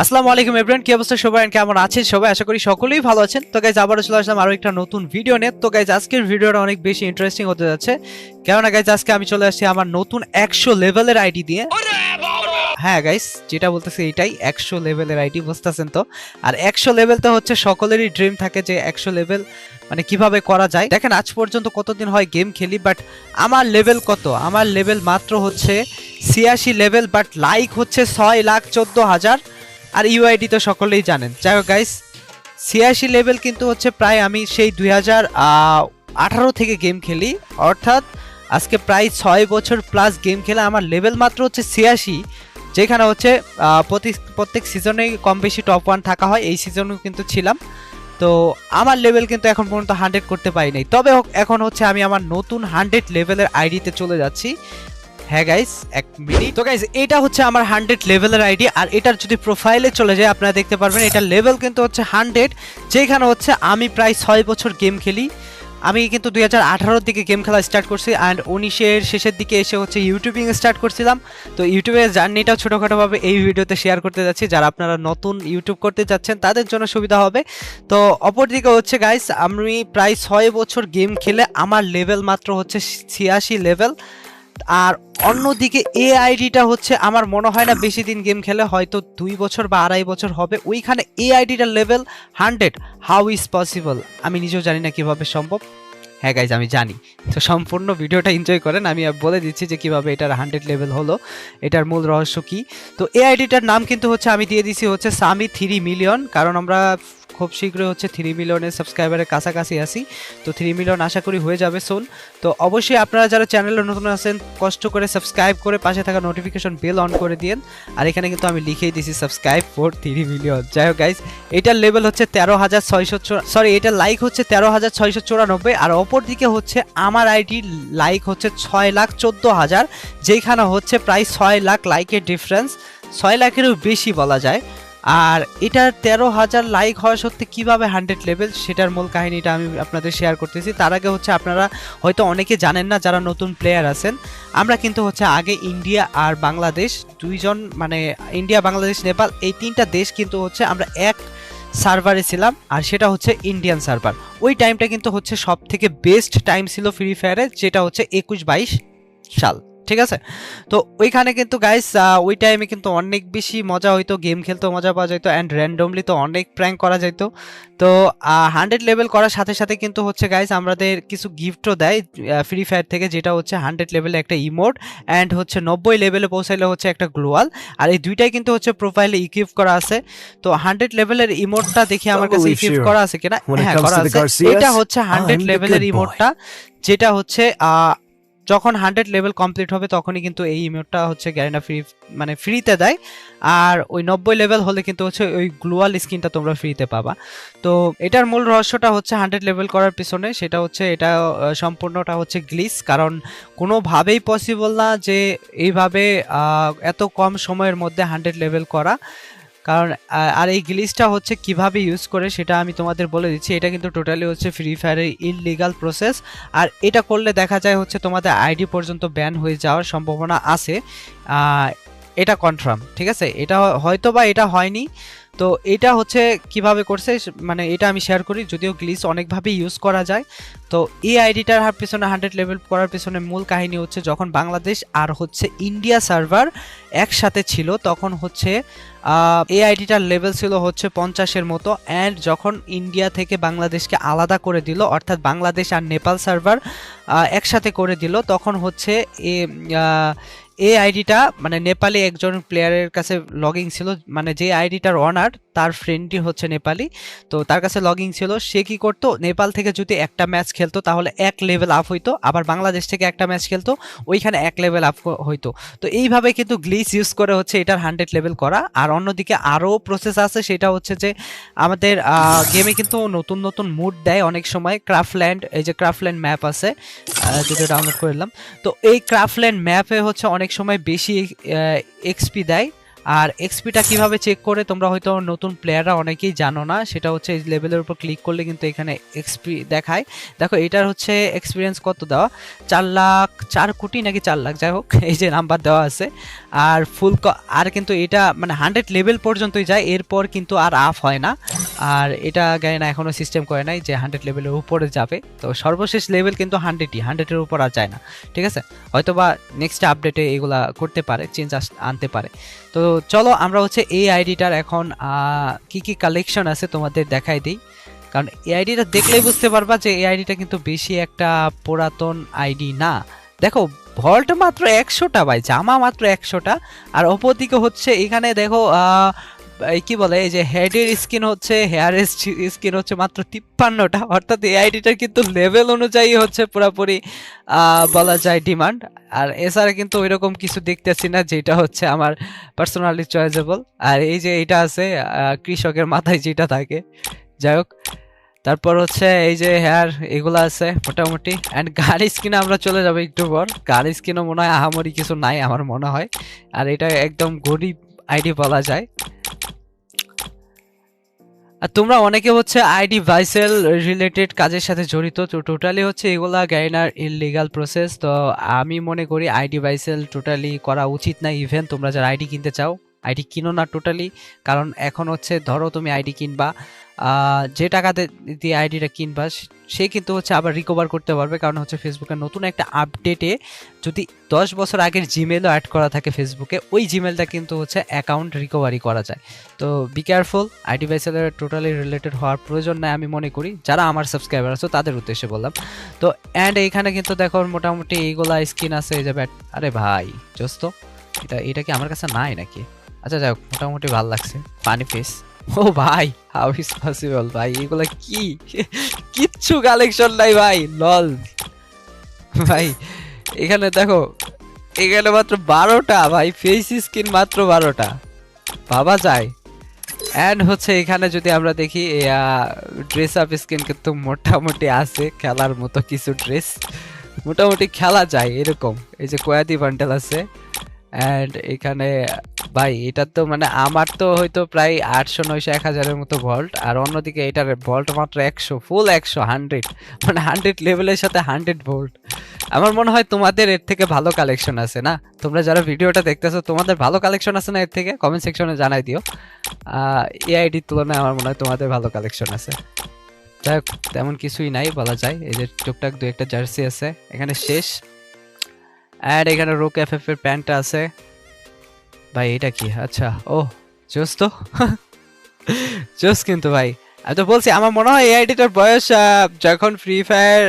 আসসালামু আলাইকুম এভরিওয়ান কি অবস্থা সবাই? কেমন আছেন সবাই? আশা করি সকলেই ভালো আছেন। তো গাইজ আবারও চলে আসলাম আরও একটা নতুন ভিডিও নিয়ে। তো গাইজ আজকের ভিডিওটা অনেক বেশি ইন্টারেস্টিং হতে যাচ্ছে। কেননা গাইজ আজকে আমি চলে আসছি আমার নতুন একশো লেভেলের আইডি দিয়ে। হ্যাঁ গাইস যেটা বলতেছি এটাই, একশো লেভেলের আইডি বুঝতেছেন তো? আর একশো লেভেল তো হচ্ছে সকলেরই ড্রিম থাকে যে একশো লেভেল মানে কীভাবে করা যায়। দেখেন, আজ পর্যন্ত কতদিন হয় গেম খেলি বাট আমার লেভেল কত? আমার লেভেল মাত্র হচ্ছে ছিয়াশি লেভেল বাট লাইক হচ্ছে ছয় লাখ চোদ্দ হাজার আর ইউআইডি তো সকলেই জানেন। যাই হোক গাইস ছিয়াশি লেভেল কিন্তু হচ্ছে প্রায় আমি সেই দুই হাজার আঠারো থেকে গেম খেলি। অর্থাৎ আজকে প্রায় ছয় বছর প্লাস গেম খেলে। আমার লেভেল মাত্র হচ্ছে ছিয়াশি, যেখানে হচ্ছে প্রতি, প্রত্যেক সিজনেই কম বেশি টপ ওয়ান থাকা হয়। এই সিজনেও কিন্তু ছিলাম। তো আমার লেভেল কিন্তু এখন পর্যন্ত হান্ড্রেড করতে পারি নাই। তবে এখন হচ্ছে আমি আমার নতুন হান্ড্রেড লেভেলের আইডিতে চলে যাচ্ছি। হ্যাঁ গাইস এক মিনিট তো গাইস এটা হচ্ছে আমার হান্ড্রেড লেভেলের আইডি আর এটার যদি প্রোফাইলে চলে যায়, আপনারা দেখতে পারবেন এটার লেভেল কিন্তু হচ্ছে হান্ড্রেড যেখানে হচ্ছে আমি প্রায় ছয় বছর গেম খেলি। আমি কিন্তু দুই হাজার আঠারোর দিকে গেম খেলা স্টার্ট করছি অ্যান্ড উনিশের শেষের দিকে এসে হচ্ছে ইউটিউবিং স্টার্ট করছিলাম। তো ইউটিউবের জার্নিটাও ছোটোখাটোভাবে এই ভিডিওতে শেয়ার করতে যাচ্ছি। যারা আপনারা নতুন ইউটিউব করতে যাচ্ছেন তাদের জন্য সুবিধা হবে। তো অপরদিকে হচ্ছে গাইস আমি প্রায় ছয় বছর গেম খেলে আমার লেভেল মাত্র হচ্ছে ছিয়াশি লেভেল আর অন্যদিকে এ আইডিটা হচ্ছে আমার মনে হয় না বেশি দিন গেম খেলে, হয়তো দুই বছর বা আড়াই বছর হবে। ওইখানে A level hundred how is possible আমি নিজেও জানি না কীভাবে সম্ভব। হ্যাঁ গাইজ আমি জানি। তো সম্পূর্ণ ভিডিওটা এনজয় করেন। আমি বলে দিচ্ছি যে কীভাবে এটার হান্ড্রেড লেভেল হলো। এটার মূল রহস্য কি? তো এই আইডিটার নাম কিন্তু হচ্ছে, আমি দিয়ে দিছি হচ্ছে সামি থ্রি মিলিয়ন কারণ আমরা খুব শীঘ্রই হচ্ছে থ্রি মিলিয়নের সাবস্ক্রাইবারের কাছাকাছি আসি তো থ্রি মিলিয়ন আশা করি হয়ে যাবে সোন তো অবশ্যই আপনারা যারা চ্যানেলে নতুন আছেন, কষ্ট করে সাবস্ক্রাইব করে পাশে থাকা নোটিফিকেশন বেল অন করে দিন আর এখানে কিন্তু আমি লিখেই দিছি সাবস্ক্রাইব ফর থ্রি মিলিয়ন যাই হোক গাইজ এটার লেভেল হচ্ছে তেরো হাজার ছয়শো সরি এটার লাইক হচ্ছে তেরো হাজার ছয়শো চুরানব্বই। আর অপর দিকে হচ্ছে আমার আইডি লাইক হচ্ছে ছয় লাখ চোদ্দ হাজার যেখানে হচ্ছে প্রায় ছয় লাখ লাইকের ডিফারেন্স ছয় লাখেরও বেশি বলা যায়। আর এটার তেরো হাজার লাইক হওয়া সত্ত্বে কীভাবে হান্ড্রেড লেভেল সেটার মূল কাহিনীটা আমি আপনাদের শেয়ার করতেছি। তার আগে হচ্ছে আপনারা হয়তো অনেকে জানেন না যারা নতুন প্লেয়ার আছেন। আমরা কিন্তু হচ্ছে আগে ইন্ডিয়া আর বাংলাদেশ দুইজন মানে ইন্ডিয়া বাংলাদেশ নেপাল এই তিনটা দেশ কিন্তু হচ্ছে আমরা এক সার্ভারে ছিলাম। আর সেটা হচ্ছে ইন্ডিয়ান সার্ভার ওই টাইমটা কিন্তু হচ্ছে সব থেকে বেস্ট টাইম ছিল ফ্রি ফায়ারে যেটা হচ্ছে একুশ বাইশ সাল। ঠিক আছে? তো ওইখানে কিন্তু গাইস ওই টাইমে কিন্তু অনেক বেশি মজা হইতো গেম খেলতে মজা পাওয়া যেত অ্যান্ড র্যান্ডমলি তো অনেক প্র্যাঙ্ক করা যেত তো হান্ড্রেড লেভেল করার সাথে সাথে কিন্তু হচ্ছে গাইস আমাদের কিছু গিফটও দেয় ফ্রি ফায়ার থেকে যেটা হচ্ছে হান্ড্রেড লেভেলে একটা ইমোট অ্যান্ড হচ্ছে নব্বই লেভেলে পৌঁছাইলে হচ্ছে একটা গ্লোয়াল আর এই দুইটাই কিন্তু হচ্ছে প্রোফাইলে ইকুইপ করা আছে। তো হান্ড্রেড লেভেলের ইমোটটা দেখি আমার কাছে ইকুইপ করা আছে কিনা? হ্যাঁ করা আছে। এটা হচ্ছে হান্ড্রেড লেভেলের ইমোটটা যেটা হচ্ছে আহ, যখন হান্ড্রেড লেভেল কমপ্লিট হবে, তখনই কিন্তু এই ইমোটটা হচ্ছে গ্যারেন্টা ফ্রি মানে ফ্রিতে দেয়। আর ওই নব্বই লেভেল হলে কিন্তু হচ্ছে ওই গ্লোয়াল স্কিনটা তোমরা ফ্রিতে পাবা। তো এটার মূল রহস্যটা হচ্ছে হান্ড্রেড লেভেল করার পিছনে, সেটা হচ্ছে এটা সম্পূর্ণটা হচ্ছে গ্লিস কারণ কোনোভাবেই পসিবল না যে এইভাবে এত কম সময়ের মধ্যে হান্ড্রেড লেভেল করা। কারণ আর এই গ্লিচটা হচ্ছে কীভাবে ইউজ করে সেটা আমি তোমাদের বলে দিচ্ছি। এটা কিন্তু টোটালি হচ্ছে ফ্রি ফায়ারের ইললিগাল প্রসেস আর এটা করলে দেখা যায় হচ্ছে তোমাদের আইডি পর্যন্ত ব্যান হয়ে যাওয়ার সম্ভাবনা আছে। এটা কনফার্ম ঠিক আছে? এটা হয়তো বা এটা হয়নি। তো এটা হচ্ছে কীভাবে করছে মানে এটা আমি শেয়ার করি, যদিও গ্লিচ অনেকভাবে ইউজ করা যায়। তো এই আইডিটার পিছনে হান্ড্রেড লেভেল করার পিছনে মূল কাহিনী হচ্ছে যখন বাংলাদেশ আর হচ্ছে ইন্ডিয়া সার্ভার একসাথে ছিল, তখন হচ্ছে এই আইডিটার লেভেল ছিল হচ্ছে পঞ্চাশের মতো। অ্যান্ড যখন ইন্ডিয়া থেকে বাংলাদেশকে আলাদা করে দিল, অর্থাৎ বাংলাদেশ আর নেপাল সার্ভার একসাথে করে দিল, তখন হচ্ছে এই আইডিটা মানে নেপালি একজন প্লেয়ারের কাছে লগিং ছিল মানে যে আইডিটার অনার তার ফ্রেন্ডই হচ্ছে নেপালি। তো তার কাছে লগিং ছিল, সে কি করতো, নেপাল থেকে যদি একটা ম্যাচ খেলতো, তাহলে এক লেভেল আপ হইতো, আবার বাংলাদেশ থেকে একটা ম্যাচ খেলতো, ওইখানে এক লেভেল আপ হইতো। তো এইভাবে কিন্তু গ্লিচ ইউজ করে হচ্ছে এটার হান্ড্রেড লেভেল করা। আর অন্যদিকে আরও প্রসেস আছে, সেটা হচ্ছে যে আমাদের গেমে কিন্তু নতুন নতুন মুড দেয় অনেক সময়। ক্রাফল্যান্ড এই যে ক্রাফল্যান্ড ম্যাপ আছে যেটা ডাউনলোড করলাম তো এই ক্রাফল্যান্ড ম্যাপে হচ্ছে অনেক সময় বেশি এক্সপি দেয় আর এক্সপিটা কীভাবে চেক করে তোমরা হয়তো নতুন প্লেয়াররা অনেকেই জানো না, সেটা হচ্ছে এই লেভেলের উপর ক্লিক করলে কিন্তু এখানে এক্সপি দেখায়। দেখো, এটার হচ্ছে এক্সপিরিয়েন্স কত দেওয়া? চার লাখ, চার কোটি নাকি চার লাখ, যাই হোক, এই যে নাম্বার দেওয়া আছে। আর ফুল আর কিন্তু এটা মানে হান্ড্রেড লেভেল পর্যন্তই যায়, এরপর কিন্তু আর আপ হয় না। আর এটা গায়ে না, এখনও সিস্টেম করে নাই যে হান্ড্রেড লেভেলের উপরে যাবে। তো সর্বশেষ লেভেল কিন্তু হান্ড্রেডই হান্ড্রেডের উপর আর যায় না, ঠিক আছে? হয়তো বা নেক্সট আপডেটে এগুলা করতে পারে চেঞ্জ আনতে পারে। তো চলো আমরা হচ্ছে এই আইডিটার এখন কি কি কালেকশন আছে তোমাদের দেখাই দিই। কারণ এই আইডিটা দেখলেই বুঝতে পারবা যে এই আইডিটা কিন্তু বেশি একটা পুরাতন আইডি না। দেখো ভল্ট মাত্র একশোটা ভাই, জামা মাত্র একশোটা। আর অপরদিকে হচ্ছে এখানে দেখো কি বলে, এই যে হেডের স্কিন হচ্ছে হেয়ার স্কিন হচ্ছে মাত্র তিপ্পান্নটা। অর্থাৎ এই আইডিটার কিন্তু লেভেল অনুযায়ী হচ্ছে পুরোপুরি বলা যায় ডিমান্ড আর এছাড়া কিন্তু ওইরকম কিছু দেখতেছি না, যেটা হচ্ছে আমার পার্সোনালি চয়েজেবল আর এই যে এটা আছে কৃষকের মাথায় যেটা থাকে। যাই হোক, তারপর হচ্ছে এই যে হেয়ার এগুলো আছে মোটামুটি। অ্যান্ড গাড়ি স্কিনে আমরা চলে যাব একটু পর। গাড়ি স্কিনও মনে হয় আহামরি কিছু নাই আমার মনে হয়। আর এটা একদম গরিব আইডি বলা যায়। আর তোমরা অনেকে হচ্ছে আইডি ভাইসেল রিলেটেড কাজের সাথে জড়িত, তো টোটালি হচ্ছে এগুলা গাইনার ইনলিগাল প্রসেস তো আমি মনে করি আইডি ভাইসেল টোটালি করা উচিত না ইভেন তোমরা যারা আইডি কিনতে চাও। আইডি কিনো না টোটালি কারণ এখন হচ্ছে ধরো তুমি আইডি কিনবা যে টাকাতে দিয়ে আইডিটা কিনবা, সে- কিন্তু হচ্ছে আবার রিকভার করতে পারবে, কারণ হচ্ছে ফেসবুকের নতুন একটা আপডেটে যদি দশ বছর আগের জিমেলও অ্যাড করা থাকে ফেসবুকে ওই জিমেলটা কিন্তু হচ্ছে অ্যাকাউন্ট রিকভারি করা যায়। তো বি কেয়ারফুল আইডি ভাইসেলের টোটালি রিলেটেড হওয়ার প্রয়োজন নাই আমি মনে করি, যারা আমার সাবস্ক্রাইবার আছে তাদের উদ্দেশ্যে বললাম। তো অ্যান্ড এইখানে কিন্তু দেখো মোটামুটি এইগুলা স্কিন আছে, এই যে ব্যাট আরে ভাই, জোস্ত, এটা এটা কি আমার কাছে নাই নাকি? আচ্ছা যাই হোক, মোটামুটি ভালো লাগছে। পানি ফেস ও ভাই হাউ ইজ পসিবল ভাই? এগুলা কি? কিচ্ছু কালেকশন নাই ভাই লল ভাই, এখানে দেখো, এখানে মাত্র বারোটা, ভাই ফেস স্কিন মাত্র বারোটা। ভাবা যায়। অ্যান্ড হচ্ছে এখানে যদি আমরা দেখি ড্রেস আপ স্কিন কিন্তু মোটামুটি আছে, খেলার মতো কিছু ড্রেস মোটামুটি খেলা যায়, এরকম। এই যে কয়াদি বান্ডেল আছে। অ্যান্ড এখানে ভাই, এটা তো মানে আমার তো হয়তো প্রায় আটশো, নয়শো, এক হাজারের মতো ভল্ট আর অন্যদিকে এটার ভল্ট মাত্র একশো ফুল একশো হান্ড্রেড মানে হান্ড্রেড লেভেলের সাথে হান্ড্রেড ভোল্ট আমার মনে হয় তোমাদের এর থেকে ভালো কালেকশন আছে, না? তোমরা যারা ভিডিওটা দেখতেছো, তোমাদের ভালো কালেকশন আছে না এর থেকে? কমেন্ট সেকশনে জানাই দিও। এআইডির তুলনায় আমার মনে হয় তোমাদের ভালো কালেকশন আছে। যাই হোক, তেমন কিছুই নাই, বলা যায়। এই যে টুকটাক দু একটা জার্সি আছে, এখানে শেষ। আর এখানে রোক এফ এফ এর প্যান্টটা আছে। ভাই, এটা কি? আচ্ছা ও, জোস তো। জোস কিন্তু ভাই। আমি তো বলছি, আমার মনে হয় এই আইডিটার বয়স যখন ফ্রি ফায়ার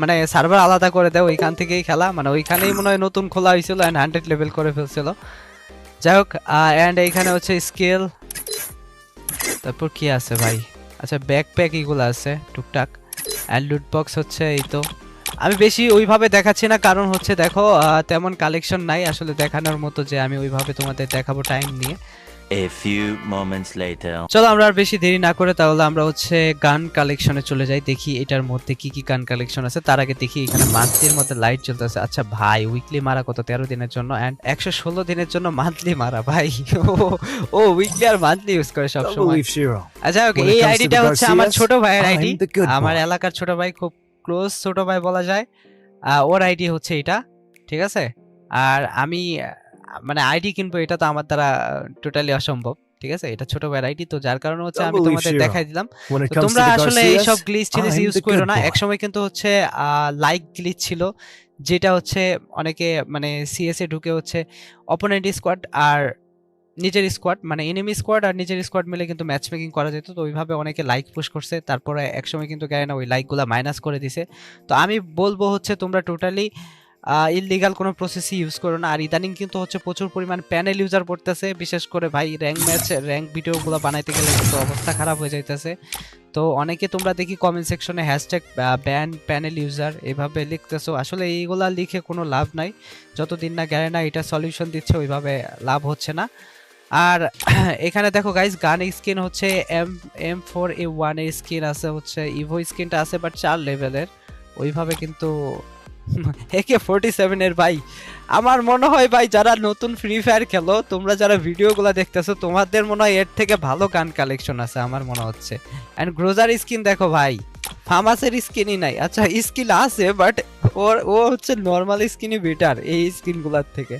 মানে সার্ভার আলাদা করে দেয়, ওইখান থেকেই খেলা। মানে ওইখানেই মনে হয় নতুন খোলা হয়েছিল অ্যান্ড হান্ড্রেড লেভেল করে ফেলছিল। যাই হোক অ্যান্ড এইখানে হচ্ছে স্কেল তারপর কি আছে ভাই? আচ্ছা ব্যাকপ্যাক এগুলো আছে, টুকটাক। অ্যান্ড লুট বক্স হচ্ছে এই তো। আমি বেশি ওইভাবে দেখাচ্ছি না কারণ হচ্ছে দেখো তেমন কালেকশন নাই আসলে দেখানোর মতো যে আমি ওইভাবে তোমাদের দেখাবো টাইম নিয়ে। A few moments later. চলো আমরা আর বেশি দেরি না করে তাহলে আমরা হচ্ছে গান কালেকশনে চলে যাই দেখি এটার মধ্যে কি কি গান কালেকশন আছে। তার আগে দেখি এখানে মান্থলির মধ্যে লাইট চলতেছে আচ্ছা ভাই উইকলি মারা কত? তেরো দিনের জন্য অ্যান্ড একশো ষোলো দিনের জন্য মান্থলি মারা ভাই। ও ও উইকলি আর মান্থলি ইউজ করে সবসময়. আচ্ছা ওকে এই আইডিটা হচ্ছে আমার ছোট ভাইয়ের আইডি আমার এলাকার ছোট ভাই খুব ক্লোজ ছোট ভাই বলা যায় ওর আইডি হচ্ছে এটা ঠিক আছে? আর আমি মানে আইডি কিনবো এটা তো আমার দ্বারা টোটালি অসম্ভব ঠিক আছে? এটা ছোট ভাইয়ের আইডি তো যার কারণে হচ্ছে আমি তোমাদের দেখাই দিলাম। তোমরা আসলে এইসব গ্লিচ টিলিচ ইউজ করো না. একসময় কিন্তু হচ্ছে লাইক গ্লিচ ছিল যেটা হচ্ছে অনেকে মানে সিএস এ ঢুকে হচ্ছে অপোনেন্ট স্কোয়াড আর নিজের স্কোয়াড মানে এনিমি স্কোয়াড আর নিজের স্কোয়াড মিলে কিন্তু ম্যাচ মেকিং করা যেত। তো ওইভাবে অনেকে লাইক পুশ করছে, তারপরে একসময় কিন্তু গায়ে না ওই লাইকগুলো মাইনাস করে দিছে। তো আমি বলব হচ্ছে, তোমরা টোটালি ইললিগাল কোনো প্রসেসই ইউজ করো না। আর ইদানিং কিন্তু হচ্ছে প্রচুর পরিমাণ প্যানেল ইউজার পড়তেছে। বিশেষ করে ভাই র্যাঙ্ক ম্যাচ র্যাঙ্ক ভিডিওগুলো বানাইতে গেলে কিন্তু অবস্থা খারাপ হয়ে যাইতেছে। তো অনেকে তোমরা দেখি কমেন্ট সেকশনে হ্যাশট্যাগ ব্যান প্যানেল ইউজার এভাবে লিখতেছো। আসলে এইগুলা লিখে কোনো লাভ নাই। যতদিন না গেলে না এটা সলিউশন দিচ্ছে, ওইভাবে লাভ হচ্ছে না। আর এখানে দেখো গাইস গান স্কিন হচ্ছে এম এম ফোর এ ওয়ানের স্কিন আছে, হচ্ছে ইভো স্কিনটা আছে বাট চার লেভেলের ওইভাবে কিন্তু একে ফোরটি সেভেনের ভাই, আমার মনে হয় ভাই, যারা নতুন ফ্রি ফায়ার খেলো, তোমরা যারা ভিডিওগুলো দেখতেছো, তোমাদের মনে হয় এর থেকে ভালো গান কালেকশন আছে, আমার মনে হচ্ছে। অ্যান্ড গ্রোজার স্কিন দেখো ভাই ফামাসের স্কিনই নাই। আচ্ছা স্কিন আছে বাট ওর, ও হচ্ছে নর্মাল স্কিনই বেটার এই স্কিনগুলোর থেকে।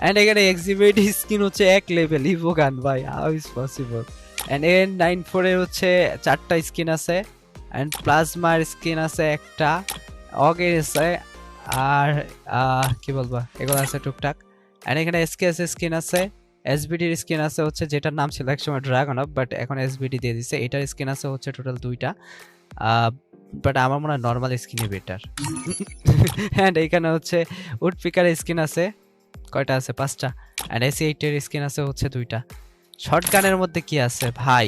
অ্যান্ড এখানে এক্সিবিট স্কিন হচ্ছে এক লেভেল ইভো গান ভাই how is possible and N nine ফোরের হচ্ছে চারটা স্কিন আছে অ্যান্ড প্লাজমার স্কিন আছে একটা, অগের আছে, আর কি বলব, এগুলো আছে টুকটাক। অ্যান্ড এখানে এসকেএস স্কিন আছে এসবিডির স্কিন আছে হচ্ছে, যেটার নাম ছিল একসময় ড্রাগন অফ বাট এখন এসবিডি দিয়ে দিছে। এটার স্কিন আছে হচ্ছে টোটাল দুইটা বাট আমার মনে হয় নর্মাল স্কিনই বেটার অ্যান্ড এখানে হচ্ছে উড পিকার স্কিন আছে কয়টা আছে? পাঁচটা। অ্যান্ড এসি এইটের স্কিন আছে হচ্ছে দুইটা। শর্ট গানের মধ্যে কি আছে? ভাই।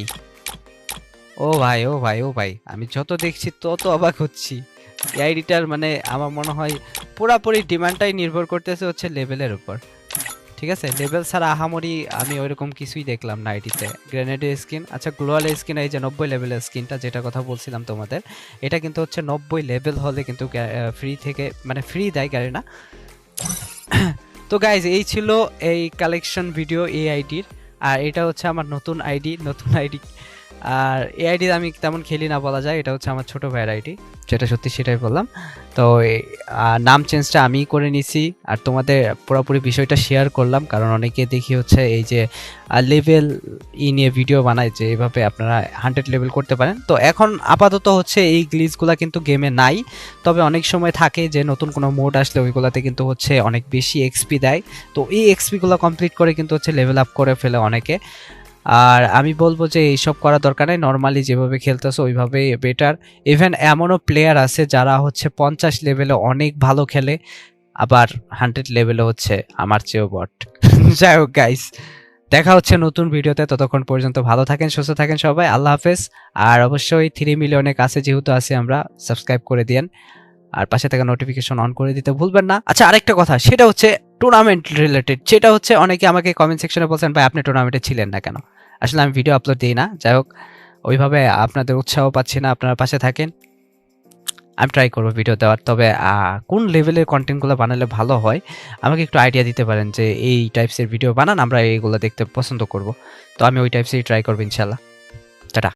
ও ভাই ও ভাই ও ভাই। আমি যত দেখছি তত অবাক হচ্ছি। এই আইডিটার মানে আমার মনে হয় পুরাপুরি ডিমান্ডটাই নির্ভর করতেছে হচ্ছে লেভেলের উপর। ঠিক আছে? লেভেল ছাড়া আহামরি আমি ওইরকম কিছুই দেখলাম না আইডিতে। গ্রেনেডের স্কিন আচ্ছা গ্লোয়াল স্কিন এই যে নব্বই লেভেলের স্কিনটা যেটা কথা বলছিলাম তোমাদের, এটা কিন্তু হচ্ছে নব্বই লেভেল হলে কিন্তু ফ্রি থেকে মানে ফ্রি দেয় গাড়ি না। তো গাইজ এই ছিল এই কালেকশন ভিডিও এই আইডির আর এটা হচ্ছে আমার নতুন আইডি নতুন আইডি আর এই আইডি আমি তেমন খেলি না বলা যায়, এটা হচ্ছে আমার ছোট ভাইয়ের আইডি যেটা সত্যি সেটাই বললাম। তো নাম চেঞ্জটা আমিই করে নিছি, আর তোমাদের পুরোপুরি বিষয়টা শেয়ার করলাম, কারণ অনেকে দেখি হচ্ছে এই যে লেভেল ই নিয়ে ভিডিও বানায় যে এভাবে আপনারা হান্ড্রেড লেভেল করতে পারেন। তো এখন আপাতত হচ্ছে এই গ্লিচগুলো কিন্তু গেমে নাই, তবে অনেক সময় থাকে যে নতুন কোনো মোড আসলে ওইগুলোতে কিন্তু হচ্ছে অনেক বেশি এক্সপি দেয়। তো এই এক্সপিগুলো কমপ্লিট করে কিন্তু হচ্ছে লেভেল আপ করে ফেলে অনেকে। আর আমি বলব যে এইসব করার দরকার নেই। নর্মালি যেভাবে খেলতেছো ওইভাবে বেটার ইভেন এমনও প্লেয়ার আছে যারা হচ্ছে পঞ্চাশ লেভেলে অনেক ভালো খেলে, আবার হান্ড্রেড লেভেলে হচ্ছে আমার চেয়েও বট। যাই হোক গাইস দেখা হচ্ছে নতুন ভিডিওতে ততক্ষণ পর্যন্ত ভালো থাকেন, সুস্থ থাকেন সবাই। আল্লাহ হাফেজ। আর অবশ্যই থ্রি মিলিয়নের কাছে যেহেতু আছি আমরা সাবস্ক্রাইব করে দিয়েন। আর পাশে থাকা নোটিফিকেশন অন করে দিতে ভুলবেন না। আচ্ছা আরেকটা কথা, সেটা হচ্ছে টুর্নামেন্ট রিলেটেড যেটা হচ্ছে অনেকে আমাকে কমেন্ট সেকশনে বলছেন, ভাই, আপনি টুর্নামেন্টে ছিলেন না কেন? আসলে আমি ভিডিও আপলোড দিই না। যাই হোক, ওইভাবে আপনাদের উৎসাহ পাচ্ছি না, আপনারা পাশে থাকেন। আমি ট্রাই করব ভিডিও দেওয়ার। তবে কোন লেভেলের কন্টেন্টগুলো বানালে ভালো হয়, আমাকে একটু আইডিয়া দিতে পারেন যে, এই টাইপসের ভিডিও বানান, আমরা এইগুলো দেখতে পছন্দ করব। তো আমি ওই টাইপসেরই ট্রাই করব ইনশাল্লাহ